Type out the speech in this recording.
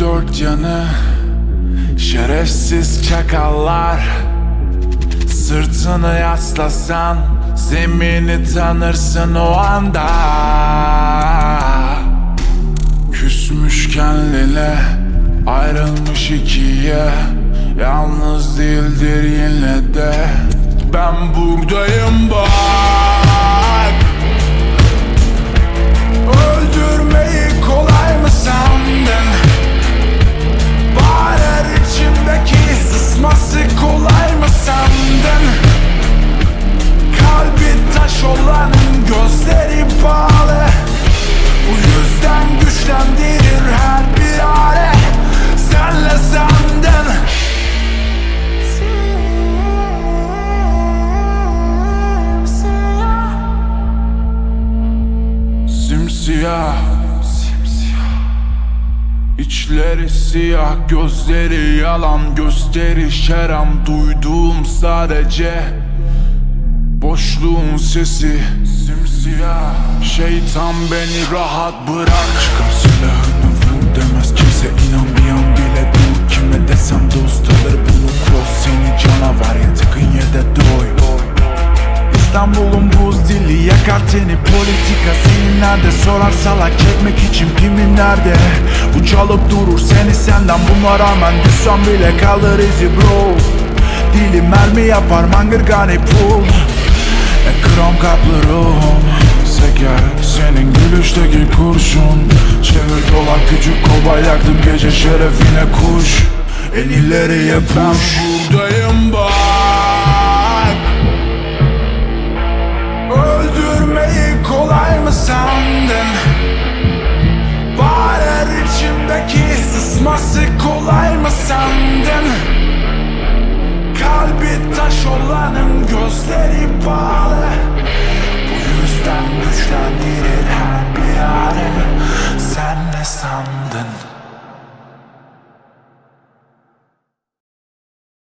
dört yanı Şerefsiz çakallar. Sırtını yaslasan Zemini tanırsın o anda. Küsmüşken lile Ayrılmış ikiye. Yalnız değildir yine de. Ben buradayım bak Simsiyah. İçleri siyah gözleri yalan gösteri şeram. Duyduğum sadece Boşluğun sesi. Simsiyah. Şeytan beni rahat bırak teni politika Senin nerede? Sorar salak çekmek için kimin nerede? Bu çalıp durur seni senden buna rağmen Düşsem bile kalır izi bro. Dili mermi yapar mangırgani pul. E krom kaplı ruhum Seker senin gülüşteki kurşun. Çevir dolap küçük kobay yaktım gece şerefine kuş. En ileriye push Ben buradayım bak sandın? Kalbi taş olanın gözleri bağlı Bu yüzden güçlendirir her bir ağrı Sen ne sandın?